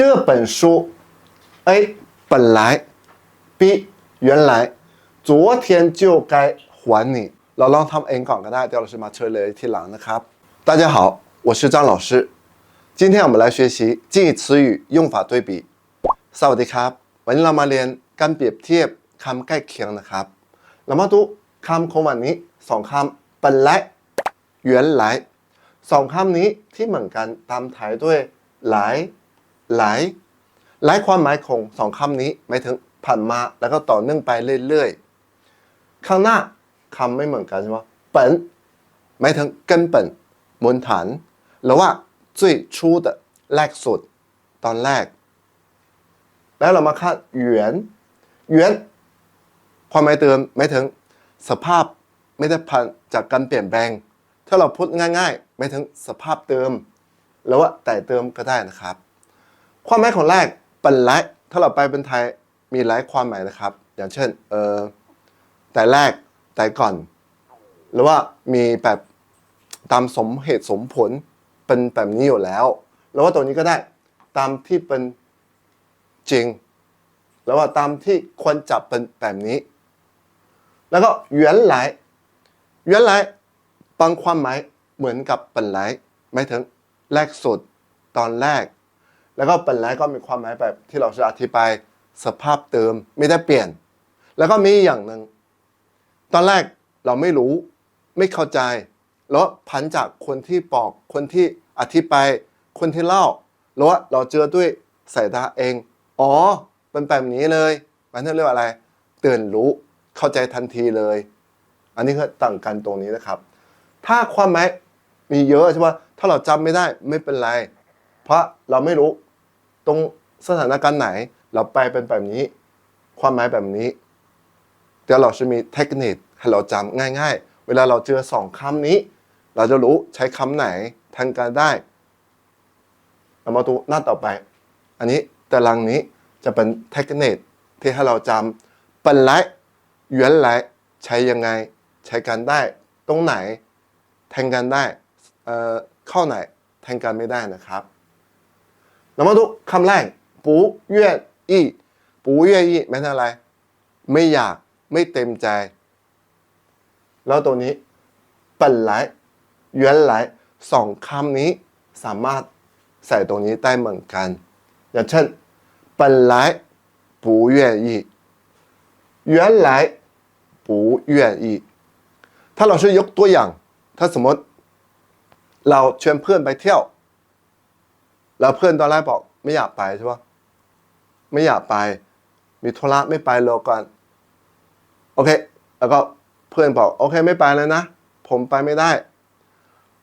这本书 A 本来 B 原来昨天就该还你เราลองทำเองก่อนก็ได้เดี๋ยวเราจะมาเฉลยทีหลังนะครับ大家好我是张老师今天我们来学习近义词语用法对比สวัสดีครับ วันนี้เรามาเรียนการเปรียบเทียบคำใกล้เคียงนะครับ เรามาดูคำของวันนี้สองคำ本来原来สองคำนี้ที่เหมือนกันตามท้ายด้วยหลาย หลายหลายความหมายของสองคำนี้หมายถึงผ่านมาแล้วก็ต่อเนื่องไปเรื่อยๆ ข้างหน้าคำไม่เหมือนกันใช่ไหม本หมายถึง根本มูลฐานหรือว่า最初的แรกสุด ตอนแรก แล้วเรามาคาดหยวนหยวนความหมายเดิมหมายถึงสภาพไม่ได้ผ่านจากการเปลี่ยนแปลง ถ้าเราพูดง่ายๆหมายถึงสภาพเดิม หรือว่าแต่เติมก็ได้นะครับ ความหมายของแรกเป็นไรถ้าเราไปเป็นไทยมีหลายความหมายนะครับ อย่างเช่นเออแต่แรกแต่ก่อน หรือว่ามีแบบตามสมเหตุสมผลเป็นแบบนี้อยู่แล้ว แล้วว่าตัวนี้ก็ได้ตามที่เป็นจริง แล้วว่าตามที่ควรจับเป็นแบบนี้ แล้วก็原来原来บางความหมายเหมือนกับ本来หมายถึงแรกสุดตอนแรก แล้วก็本来ก็มีความหมายแบบที่เราจะอธิบายสภาพเดิมไม่ได้เปลี่ยน แล้วก็มีอย่างหนึ่งตอนแรกเราไม่รู้ไม่เข้าใจ แล้วพันจากคนที่บอกคนที่อธิบายคนที่เล่าแล้วเราเจอด้วยสายตาเอง อ๋อเป็นแบบนี้เลยมันเรียกว่าอะไรตื่นรู้เข้าใจทันทีเลย อันนี้คือต่างกันตรงนี้นะครับ ถ้าความหมายมีเยอะใช่ไหมถ้าเราจำไม่ได้ไม่เป็นไร เพราะเราไม่รู้ ตรงสถานการณ์ไหน เราไปเป็นแบบนี้ ความหมายแบบนี้ เดี๋ยวเราจะมีเทคนิคให้เราจำง่าย ๆ เวลาเราเจอสองคำนี้ เราจะรู้ใช้คำไหนทางการได้เรามาดูหน้าต่อไป อันนี้ตารางนี้จะเป็นเทคนิคที่ให้เราจำเป็นไร原来ใช้ยังไง ใช้กันได้ ตรงไหนแทงกันได้เอ่อเข้าไหนแทงกันไม่ได้นะครับ เรามาดูคำแรก不愿意不愿意หมายถึงอะไร ไม่อยากไม่เต็มใจ แล้วตัวนี้本来原来สองคำนี้สามารถใส่ตรงนี้ได้เหมือนกัน อย่างเช่น本来不愿意原来不愿意ถ้าเราช่วยยกตัวอย่าง ถ้าสมมติ เราชวนเพื่อนไปเที่ยว แล้วเพื่อนตอนแรกบอกไม่อยากไปใช่ปะไม่อยากไป มีธุระไม่ไปรอก่อนโอเค แล้วก็เพื่อนบอกโอเคไม่ไปเลยนะ ผมไปไม่ได้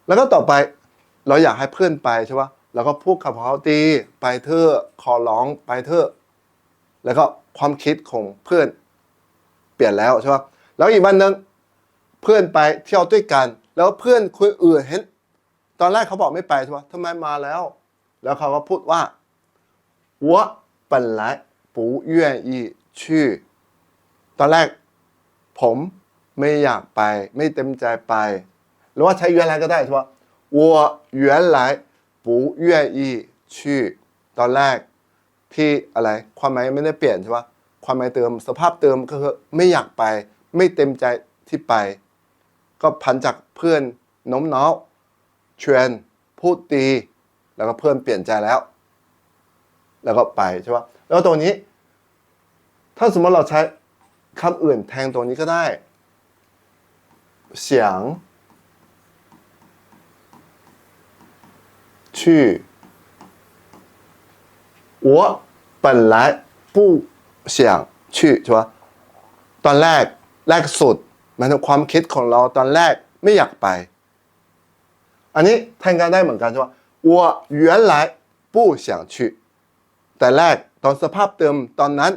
แล้วก็ต่อไปเราอยากให้เพื่อนไปใช่ปะแล้วก็พูดกับเขาตีไปเถอะขอร้องไปเถอะแล้วก็ความคิดของเพื่อนเปลี่ยนแล้วใช่ปะแล้วอีกวันหนึ่งเพื่อนไปเที่ยวด้วยกัน แล้วเพื่อนคุยอื่นเห็น ตอนแรกเขาบอกไม่ไปใช่ปะทำไมมาแล้ว แล้วเขาก็พูดว่า我本来不愿意去ตอนแรก ผมไม่อยากไป ไม่เต็มใจไป หรือว่าใช้原来ก็ได้ใช่ปะ我原来不愿意去ตอนแรกที่อะไรความหมายไม่ได้เปลี่ยนใช่ปะความหมายเติมสภาพเติมก็คือไม่อยากไป ไม่เต็มใจที่ไป ก็พันจากเพื่อนโน้มน้าวชวนพูดดี แล้วก็เพื่อนเปลี่ยนใจแล้ว แล้วก็ไปใช่ปะแล้วตัวนี้ ถ้าสมมติเราใช้คำอื่นแทนตัวนี้ก็ได้想去我本来不想去ใช่ปะตอนแรกแรกสุดหมันความคิดของเราตอนแรกไม่อยากไป อันนี้แทนกันได้เหมือนกันใช่ปะ 我原来不想去แต่แรกตอนสภาพเดิมตอนนั้น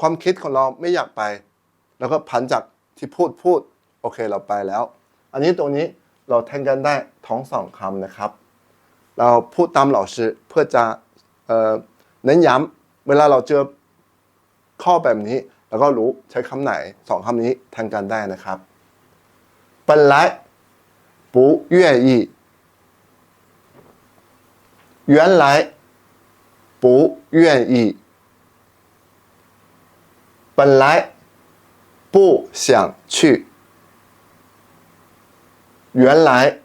ความคิดของเราไม่อยากไป แล้วก็ผันจากที่พูดพูด โอเคเราไปแล้ว อันนี้ตรงนี้เราแทนกันได้ท้องสองคำนะครับ เราพูดตามเหล่าชื่อเพื่อจะเอ่อเน้นย้ำเวลาเราเจอข้อแบบนี้ แล้วก็รู้ใช้คำไหนสองคำนี้แทนกันได้นะครับ本来不愿意 原来 不愿意本来不想去原来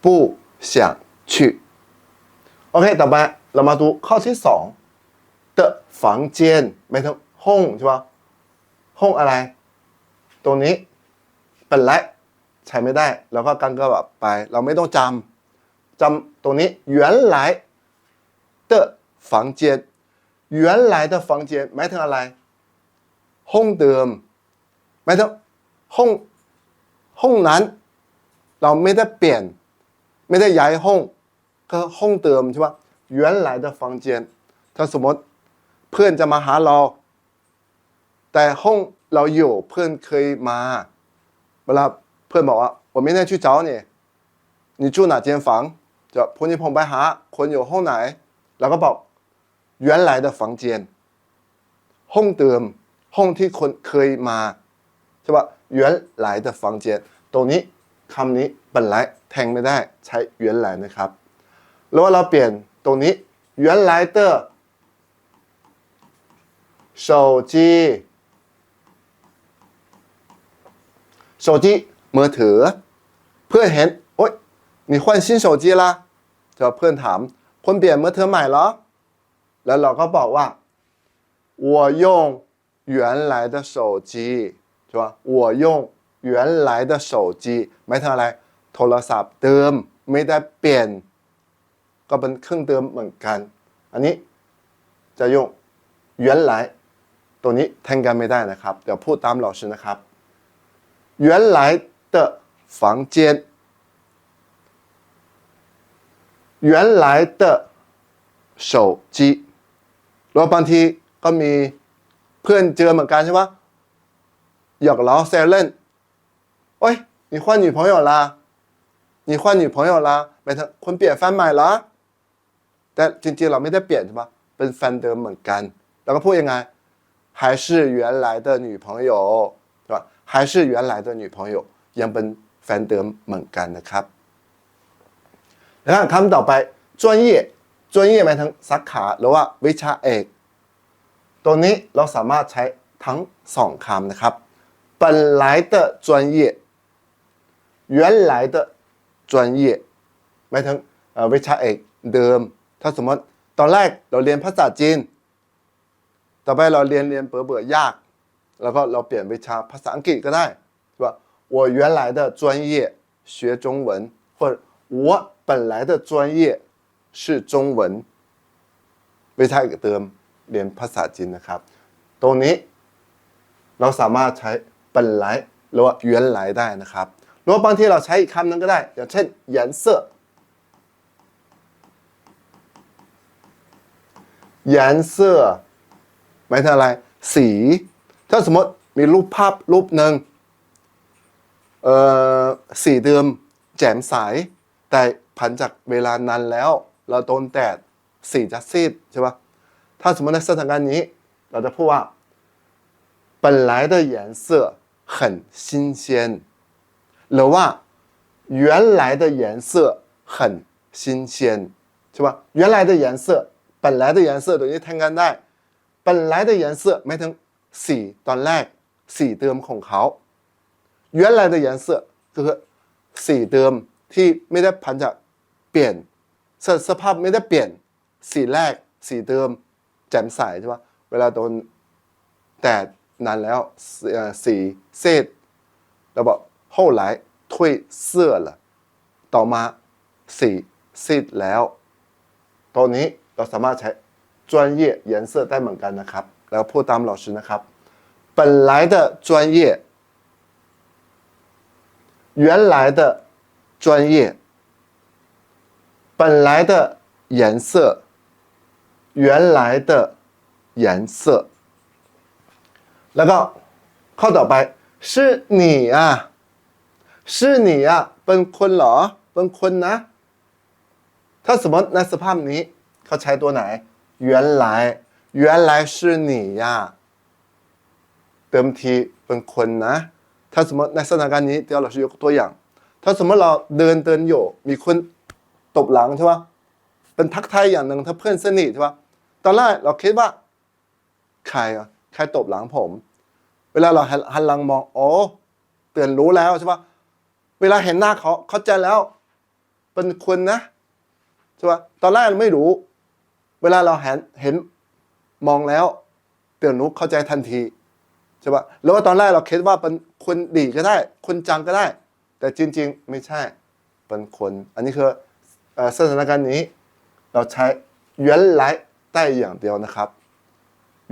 不想去โอเค ต่อไปเรามาดูข้อที่สอง的房间หมายถึงห้องใช่ปะห้องอะไร ตรงนี้เป็นไรใช้ไม่ได้ แล้วก็กันก็แบบไป เราไม่ต้องจำจำตรงนี้原来 的房间原来的房间หมายถึงอะไร ห้องเดิมหมายถึงห้องห้องนั้น เราไม่ได้เปลี่ยน ไม่ได้ย้ายห้อง ก็ห้องเดิมใช่ปะ原来的房间ถ้าสมมติเพื่อนจะมาหาเรา แต่ห้องเราอยู่เพื่อนเคยมา เวลาเพื่อนบอกว่า我明天去找你你住哪间房จะพรุ่งนี้ผมไปหาคนอยู่ห้องไหน แล้วก็บอก原来的房间ห้องเดิม ห้องที่คนเคยมาใช่ปะ原来的房间ตรงนี้คำนี้本来แทงไม่ได้ใช้原来นะครับ แล้วว่าเราเปลี่ยนตรงนี้原来的手机手机มือถือ เพื่อนเห็น โอ๊ย你换新手机啦จะเพื่อนถาม คนเปลี่ยนมือถือใหม่เหรอ แล้วเราก็บอกว่า我用原来的手机ใช่ปะ我用原来的手机หมายถึงอะไร โทรศัพท์เดิมไม่ได้เปลี่ยน ก็เป็นเครื่องเดิมเหมือนกัน อันนี้จะ用原来ตัวนี้แทนกันไม่ได้นะครับ เดี๋ยวพูดตาม老师นะครับ原来的房间 原来的手机แล้วบางทีก็มีเพื่อนเจอเหมือนกันใช่ปะหยอกล้อแซวเล่นโอ้ย你换女朋友啦你换女朋友啦หมายถึงคนเปลี่ยนแฟนใหม่เหรอ แต่จริงๆเราไม่ได้เปลี่ยนใช่ปะเป็นแฟนเดิมเหมือนกัน แล้วก็พูดยังไง还是原来的女朋友ใช่ปะ还是原来的女朋友ยังเป็นแฟนเดิมเหมือนกันนะครับ แล้วคำต่อไป专业专业หมายถึงสาขาหรือว่าวิชาเอก ตัวนี้เราสามารถใช้ทั้งสองคำนะครับ本来的专业原来的专业หมายถึงเอ่อวิชาเอกเดิม ถ้าสมมติตอนแรกเราเรียนภาษาจีน ต่อไปเราเรียนเรียนเบื่อเบื่อยาก แล้วก็เราเปลี่ยนวิชาภาษาอังกฤษก็ได้ใช่吧我原来的专业学中文或者我 本来的专业是中文วิชาเอกเดิมเรียนภาษาจีนนะครับ ตรงนี้เราสามารถใช้本来หรือว่า原来ได้นะครับหรือว่าบางทีเราใช้อีกคำหนึงก็ได้ อย่างเช่น颜色颜色หมายถึงอะไร สี ถ้าสมมติมีรูปภาพรูปหนึ่งเอ่อสีเดิมแจ่มใส แต่ ผันจากเวลานานแล้ว เราโดนแดดสีจะซีดใช่ปะถ้าสมมติในสถานการณ์นี้ เราจะพูดว่า本来的颜色很新鲜หรือว่า原来的颜色很新鲜ใช่ปะ原来的颜色本来的颜色ตัวนี้แทนกันได้本来的颜色หมายถึงสีตอนแรก สีเดิมของเขา原来的颜色ก็คือสีเดิมที่ไม่ได้พันจาก เปลี่ยนสสภาพไม่ได้เปลี่ยน สีแรก สีเดิม แจ่มใสใช่ปะเวลาโดนแดดนานแล้วเอ่อสีเซดเราบอก后来褪色了ต่อมาสีซีดแล้วตัวนี้เราสามารถใช้专业颜色ได้เหมือนกันนะครับ แล้วพูดตาม老师นะครับ本来的专业原来的专业 本来的颜色原来的颜色แล้วก็ข้อต่อไป是你啊是你อ่ะเป็นคนเหรอ เป็นคนนะ ถ้าสมมติในสภาพนี้ เขาใช้ตัวไหน原来原来是你呀เติมทีเป็นคนนะ ถ้าสมมติในสถานการณ์นี้เดี๋ยวเราจะยกตัวอย่าง ถ้าสมมติเราเดินเดินอยู่ มีคน ตบหลังใช่ปะเป็นทักทายอย่างหนึ่งถ้าเพื่อนสนิทใช่ปะตอนแรกเราคิดว่า ใครอะใครตบหลังผม เวลาเราหันหลังมองโอ้เตือนรู้แล้วใช่ปะเวลาเห็นหน้าเขาเข้าใจแล้ว เป็นคนนะใช่ปะตอนแรกเราไม่รู้ เวลาเราเห็นเห็นมองแล้ว เตือนรู้เข้าใจทันทีใช่ปะหรือว่าตอนแรกเราคิดว่าเป็นคนดีก็ได้ คนจังก็ได้ แต่จริง ๆ ไม่ใช่ เป็นคน อันนี้คือ สถานการณ์นี้ เราใช้原来ได้อย่างเดียวนะครับ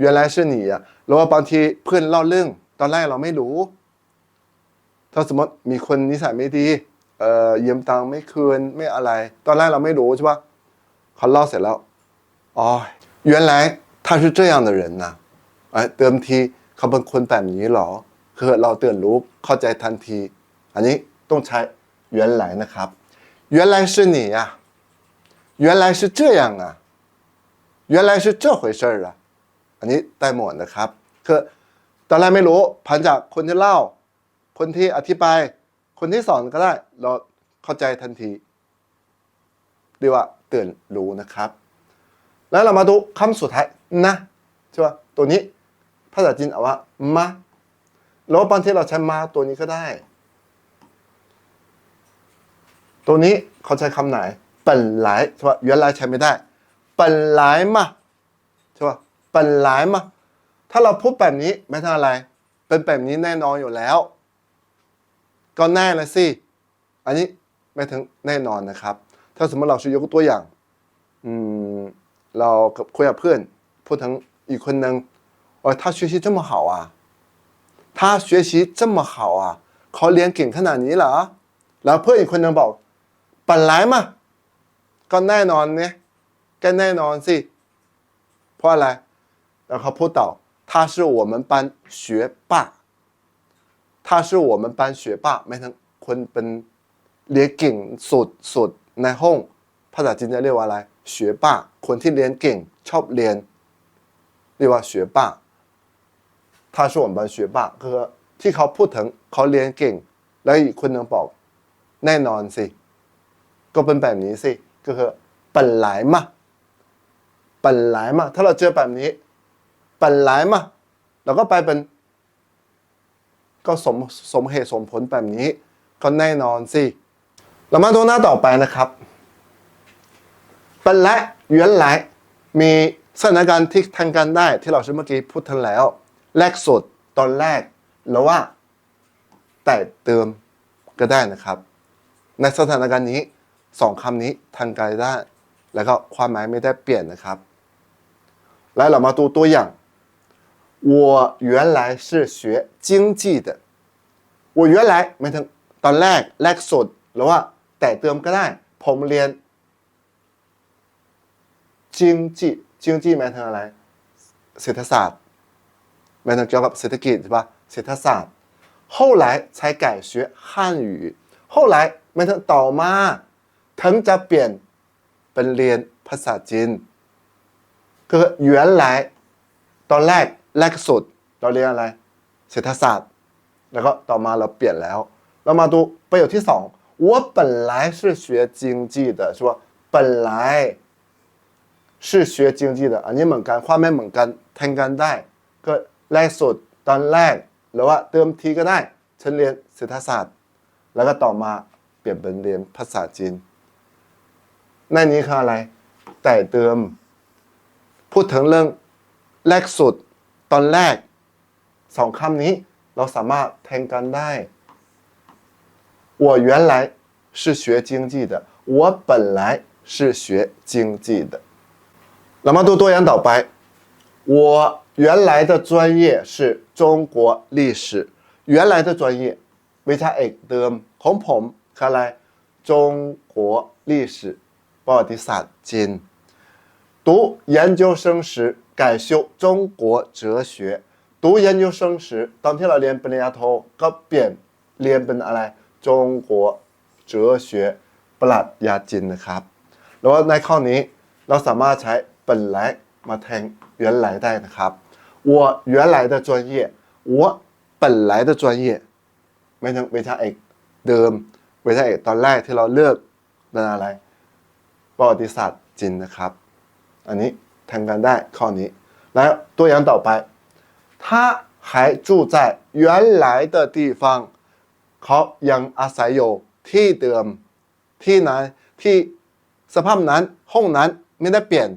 原来是你อ่ะหรือว่าบางทีเพื่อนเล่าเรื่อง ตอนแรกเราไม่รู้ ถ้าสมมติมีคนนิสัยไม่ดี เอ่อยืมตังค์ไม่คืนไม่อะไร ตอนแรกเราไม่รู้ใช่ปะเขาเล่าเสร็จแล้ว อ๋อ原来他是这样的人呐เอ้ยเติมทีเขาเป็นคนแบบนี้เหรอ คือเราเตือนรู้เข้าใจทันที อันนี้ต้องใช้原来นะครับ 原来是你呀、原来是这样啊原来是这回事儿啊อันนี้ได้หมดนะครับ คือตอนแรกไม่รู้พันจากคนที่เล่า คนที่อธิบาย คนที่สอนก็ได้ เราเข้าใจทันทีเรียกว่าเตือนรู้นะครับ แล้วเรามาดูคำสุดท้ายนะใช่ป่ะตัวนี้ภาษาจีนเอาว่ามาแล้วบางทีเราใช้มาตัวนี้ก็ได้ ตัวนี้เขาใช้คำไหน本来ใช่ป่ะ原来ใช้ไม่ได้本来嘛ใช่ป่ะ本来嘛ถ้าเราพูดแบบนี้ไม่ใช่อะไร เป็นแบบนี้แน่นอนอยู่แล้ว ก็แน่เลยสิ อันนี้ไม่ถึงแน่นอนนะครับ ถ้าสมมติเราช่วยยกตัวอย่าง อืม เรากับคุยกับเพื่อน พูดถึงอีกคนหนึ่งโอ้ย他学习这么好啊他学习这么好啊เขาเรียนเก่งขนาดนี้เหรอ แล้วเพื่อนอีกคนหนึ่งบอก ปันไลมาก็แน่นอนเนี่ยก็แน่นอนสิ เพราะอะไร แล้วเขาพูดต่อ他是我们班学霸他是我们班学霸ไม่ทั้งคนเป็นเรียนเก่งสุดสุดในห้อง ภาษาจีนจะเรียกว่าอะไร学霸คนที่เรียนเก่ง ชอบเรียน เรียกว่า学霸他是我们班学霸คือที่เขาพูดถึงเขาเรียนเก่ง แล้วอีกคนหนึ่งบอก แน่นอนสิ ก็เป็นแบบนี้สิก็คือปันไหลมาปันหลมาถ้าเราเจอแบบนี้ปันหลมาเราก็ไปเป็น ก็สมสมเหตุสมผลแบบนี้ ก็แน่นอนสิเรามาดูหน้าต่อไปนะครับปันไลเยืนหลมีสถานการณ์ที่ทางการได้ที่เราใช้เมื่อกี้พูดทันแล้ว แรกสุดตอนแรกหรือว่า แต่เติมก็ได้นะครับ ในสถานการณ์นี้ สองคำนี้ทางการได้ แล้วก็ความหมายไม่ได้เปลี่ยนนะครับ แล้วเรามาดูตัวอย่าง我原来是学经济的我原来ไม่ถึงตอนแรกแรกสุดหรือว่า แต่เติมก็ได้ ผมเรียน经济经济หมายถึงอะไร เศรษฐศาสตร์หมายถึงเกี่ยวกับเศรษฐกิจใช่ปะเศรษฐศาสตร์后来才改学汉语后来หมายถึงต่อมา ถึงจะเปลี่ยนเป็นเรียนภาษาจีนคือ原来ตอนแรกแรกสุด เราเรียนอะไร เศรษฐศาสตร์ แล้วก็ต่อมาเราเปลี่ยนแล้ว เรามาดูประโยคที่สอง我本来是学经济的是吧本来是学经济的อันนี้เหมือนกันความหมายเหมือนกันแทนกันได้ ก็แรกสุดตอนแรก หรือว่าเติมทีก็ได้ ฉันเรียนเศรษฐศาสตร์ แล้วก็ต่อมาเปลี่ยนเป็นเรียนภาษาจีน ในนี้คืออะไร แต่เติม พูดถึงเรื่องแรกสุด ตอนแรกสองคำนี้เราสามารถแทนกันได้我原来是学经济的我本来是学经济的เรามาดูตัวอย่างต่อไป我原来的专业是中国历史原来的专业วิชาเอกเดิมของผมคืออะไร中国历史 ประวัติศาสตร์จีน读研究生时改修中国哲学读研究生时ตอนที่เราเรียนปริญญาโทก็เปลี่ยนเรียนเป็นอะไร中国哲学ปรัชญาจีนนะครับ แล้วในข้อนี้เราสามารถใช้本来มาแทน原来ได้นะครับ我原来的专业我本来的专业ไม่ทั้งวิชาเอกเดิมวิชาเอกตอนแรกที่เราเลือกเป็นอะไร ประวัติศาสตร์จีนนะครับ อันนี้ แทนกันได้ข้อนี้ แล้วตัวอย่างต่อไป他还住在原来的地方เขายังอาศัยอยู่ที่เดิม ที่นั้นที่สภาพนั้นห้องนั้นไม่ได้เปลี่ยน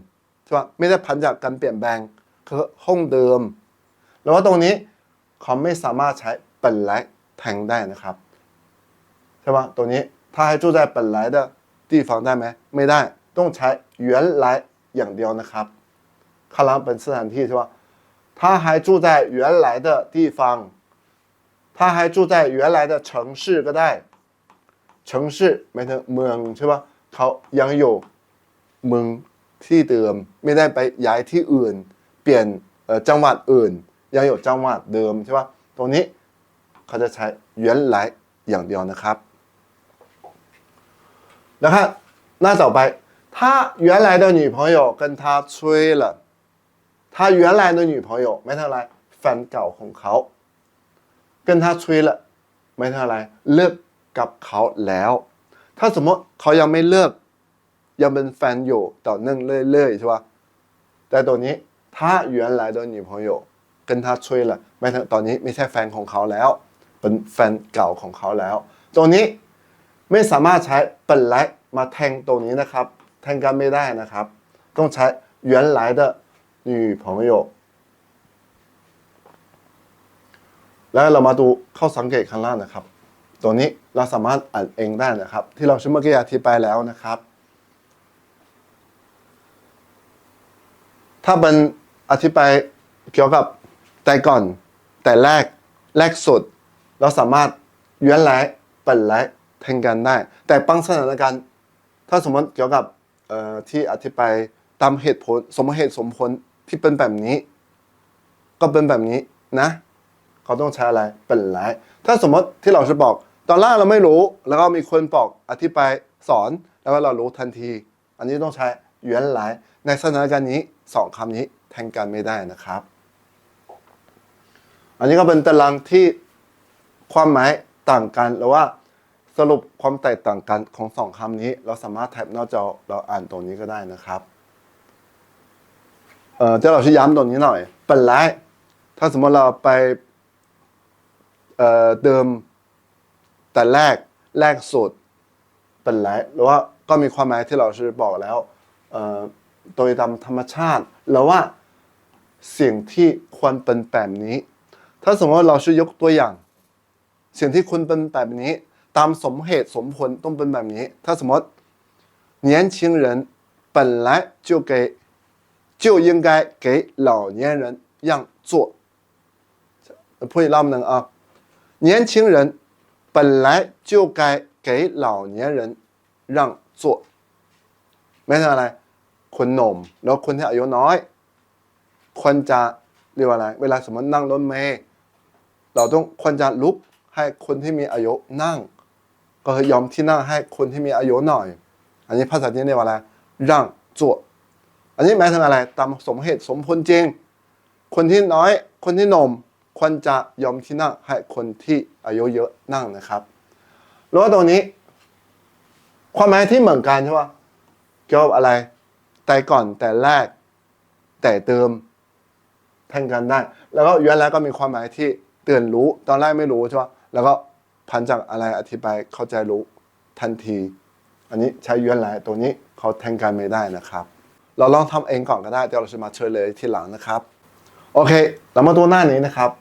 ใช่ปะไม่ได้พันจากการเปลี่ยนแปลงคือห้องเดิม แล้วว่าตรงนี้เขาไม่สามารถใช้本来แทนได้นะครับใช่ปะตรงนี้ถ้าให้住在本来的 地方ได้ไหมไม่ได้ต้องใช้原来อย่างเดียวนะครับข้างหล่างเป็นสถานที่ใช่ปะ他还住在原来的地方他还住在原来的城市ก็ได้ 城市หมายถึงเมืองใช่ปะเขายังอยู่เมืองที่เดิม ไม่ได้ไปย้ายที่อื่น เปลี่ยนเอ่อจังหวัดอื่น ยังอยู่จังหวัดเดิมใช่ปะตรงนี้เขาจะใช้原来อย่างเดียวนะครับ แล้ว看那ต่อไป他原来的女朋友跟他吹了他原来的女朋友ไม่เท่าไรแฟนเก่าของเขา跟他吹了ไม่เท่าไรเลิกกับเขาแล้ว ถ้าสมมติเขายังไม่เลิก ยังเป็นแฟนอยู่ต่อเนื่องเรื่อยๆใช่ปะแต่ตัวนี้他原来的女朋友跟他吹了ไม่ถึงตอนนี้ไม่ใช่แฟนของเขาแล้ว เป็นแฟนเก่าของเขาแล้ว ตัวนี้ ไม่สามารถใช้本来มาแทงตัวนี้นะครับ แทงกันไม่ได้นะครับ ต้องใช้原来的女朋友แล้วเรามาดูเข้าสังเกตข้างล่างนะครับ ตัวนี้เราสามารถอ่านเองได้นะครับ ที่เราชิมเมื่อกี้อธิบายแล้วนะครับ ถ้าเป็นอธิบายเกี่ยวกับแต่ก่อน แต่แรกแรกสุด เราสามารถ原来本来 แทนกันได้ แต่บางสถานการณ์ ถ้าสมมติเกี่ยวกับที่อธิบายตามเหตุผลสมเหตุสมผลที่เป็นแบบนี้ ก็เป็นแบบนี้นะเขาต้องใช้อะไรเป็นไรถ้าสมมติที่เราจะบอกตอนแรกเราไม่รู้ แล้วก็มีคนบอกอธิบายสอนแล้วก็เรารู้ทันที อันนี้ต้องใช้原来ในสถานการณ์นี้สองคำนี้แทนกันไม่ได้นะครับ อันนี้ก็เป็นตารางที่ความหมายต่างกันหรือว่า สรุปความแตกต่างกันของสองคำนี้ เราสามารถแท็บหน้าจอเราอ่านตรงนี้ก็ได้นะครับ เอ่อจะเราชี้ย้ำตรงนี้หน่อยเป็นไรถ้าสมมติเราไป เอ่อเดิม แต่แรกแรกสุดเป็นไรหรือว่าก็มีความหมายที่เราชี้บอกแล้ว เอ่อโดยตามธรรมชาติหรือว่าสิ่งที่ควรเป็นแบบนี้ ถ้าสมมติเราช่วยกตัวอย่าง สิ่งที่ควรเป็นแบบนี้ ตามสมเหตุสมผลต้องเป็นแบบนี้ ถ้าสมมติ年轻人本来就给就应该给老年人让座。พูดอีกรอบหนึ่งอ่ะ年轻人本来就该给老年人让座ไม่ใช่อะไร คนหนุ่มแล้วคนที่อายุน้อย ควรจะเรียกว่าอะไร เวลาสมมตินั่งรถเมล์เราต้องควรจะลุกให้คนที่มีอายุนั่ง ก็คือยอมที่นั่งให้คนที่มีอายุหน่อย อันนี้ภาษาจีนเรียกว่าอะไรร่างจวอันนี้หมายถึงอะไร ตามสมเหตุสมผลจริง คนที่น้อย คนที่หนมควรจะยอมที่นั่งให้คนที่อายุเยอะนั่งนะครับ แล้วตรงนี้ ความหมายที่เหมือนกันใช่ปะเกี่ยวกับอะไร แต่ก่อนแต่แรก แต่เติมแทนกันได้ แล้วก็ย้อนแล้วก็มีความหมายที่เตือนรู้ ตอนแรกไม่รู้ใช่ปะแล้วก็ พันจากอะไรอธิบายเข้าใจรู้ทันที อันนี้ใช้ย้อนแล้วตัวนี้เขาแทนกันไม่ได้นะครับ เราลองทำเองก่อนก็ได้เดี๋ยวเราจะมาเฉลยทีหลังนะครับ โอเค เรามาดูหน้านี้นะครับ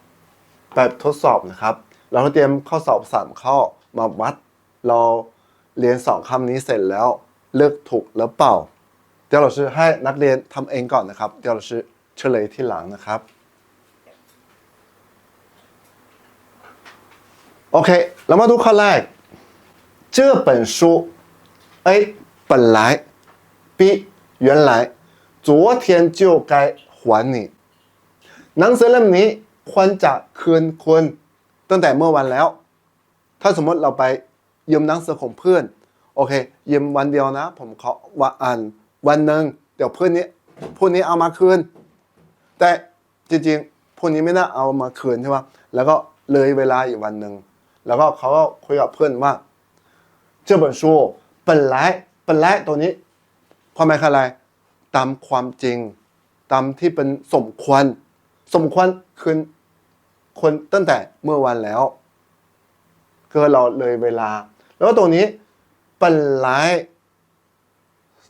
แบบทดสอบนะครับ เราเตรียมข้อสอบสามข้อมาวัด เราเรียนสองคำนี้เสร็จแล้วเลือกถูกแล้วเปล่าเดี๋ยวเราจะให้นักเรียนทำเองก่อนนะครับเดี๋ยวเราจะเฉลยที่หลังนะครับ โอเค เรามาดูข้อแรก这本书 A 本来 B 原来昨天就该还你หนังสือเล่มนี้ควรจะคืนคุณตั้งแต่เมื่อวันแล้ว ถ้าสมมติเราไปยืมหนังสือของเพื่อน โอเค ยืมวันเดียวนะ ผมขอว่าอ่านวันหนึ่งเดี๋ยวเพื่อนนี้ผู้นี้เอามาคืน แต่จริงๆผู้นี้ไม่น่าเอามาคืนใช่ไหมแล้วก็เลยเวลาอีกวันหนึ่ง แล้วก็เขาก็คุยกับเพื่อนว่า这本书本来本来ตัวนี้ ความหมายคืออะไร ตามความจริง ตามที่เป็นสมควร สมควรคือควรตั้งแต่เมื่อวันแล้วคือเราเลยเวลา แล้วก็ตรงนี้本来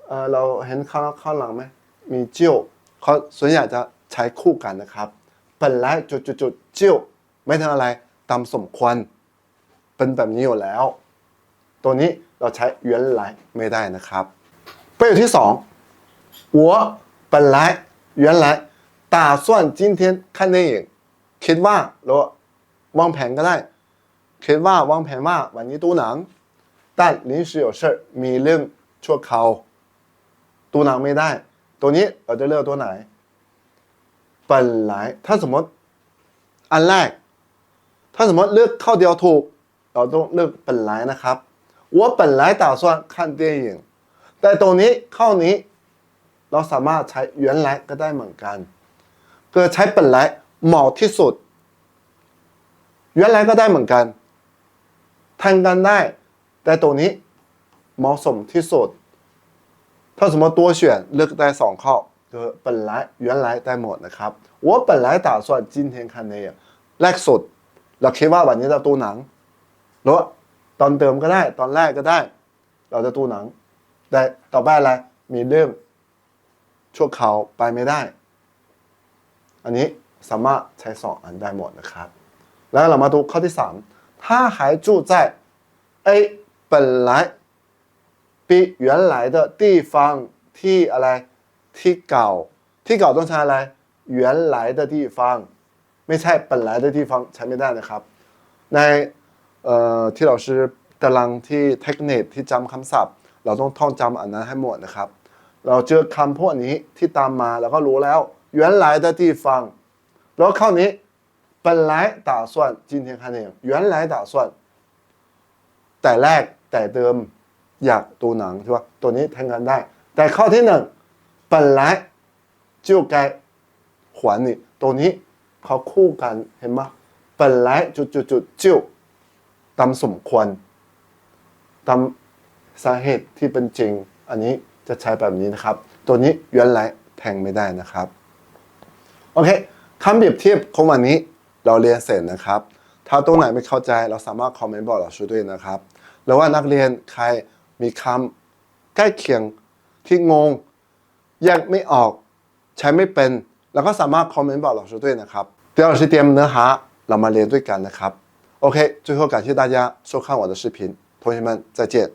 เอ่อเราเห็นข้างข้างหลังไหมมีเจียวเขาส่วนใหญ่จะใช้คู่กันนะครับ本来จุดจุดจุดเจียวไม่ทันอะไรตามสมควร เป็นแบบนี้อยู่แล้ว ตัวนี้เราใช้原来ไม่ได้นะครับประโยคที่สอง我本来原来打算今天看电影คิดว่าเราวางแผนก็ได้ คิดว่าวางแผนว่าวันนี้ดูหนัง但临时有事儿มีเรื่องชั่วคราวดูหนังไม่ได้ ตัวนี้เราจะเลือกตัวไหน本来ถ้าสมมติอันแรก ถ้าสมมติเลือกเข้าเดียวถูก เราต้องเลือก本来นะครับ我本来打算看电影แต่ตรงนี้เข้านี้ เราสามารถใช้原来ก็ได้เหมือนกันเกิดใช้本来เหมาะที่สุด原来ก็ได้เหมือนกันแทนกันได้ แต่ตรงนี้เหมาะสมที่สุด ถ้าสมมติตัวเ选เลือกได้สองข้อคือ本来原来ได้หมดนะครับ我本来打算今天看电影แรกสุด เราคิดว่าวันนี้เราดูหนัง หรือว่าตอนเติมก็ได้ ตอนแรกก็ได้ เราจะดูหนัง แต่ต่อไปอะไร มีเรื่องชั่วคราวไปไม่ได้ อันนี้สามารถใช้สองอันได้หมดนะครับ แล้วเรามาดูข้อที่สาม他还住在 A 本来比原来的地方ที่อะไร ที่เก่า ที่เก่าต้องใช้อะไร原来的地方ไม่ใช่本来的地方ใช้ไม่ได้นะครับ ในเอ่อ ที่เราชื่อตารางที่เทคนิคที่จำคำศัพท์ เราต้องท่องจำอันนั้นให้หมดนะครับ เราเจอคำพวกนี้ที่ตามมาแล้วก็รู้แล้ว原来的地方แล้วข้อนี้本来打算今天看电影原来打算แต่แรกแต่เดิมอยากดูหนังใช่ปะตัวนี้แทนกันได้ แต่ข้อที่หนึ่ง本来就该还你ตัวนี้เขาคู่กันเห็นไหม本来จุดจุดจุด就 ตามสมควร ตามสาเหตุที่เป็นจริง อันนี้จะใช้แบบนี้นะครับ ตัวนี้原来แทงไม่ได้นะครับ โอเคคำเปรียบเทียบของวันนี้เราเรียนเสร็จนะครับ ถ้าตรงไหนไม่เข้าใจเราสามารถคอมเมนต์บอกเราช่วยด้วยนะครับ หรือว่านักเรียนใครมีคำใกล้เคียงที่งงแยกไม่ออกใช้ไม่เป็นเราก็สามารถคอมเมนต์บอกเราช่วยด้วยนะครับ เดี๋ยวเราจะเตรียมเนื้อหาเรามาเรียนด้วยกันนะครับ OK，最后感谢大家收看我的视频，同学们再见。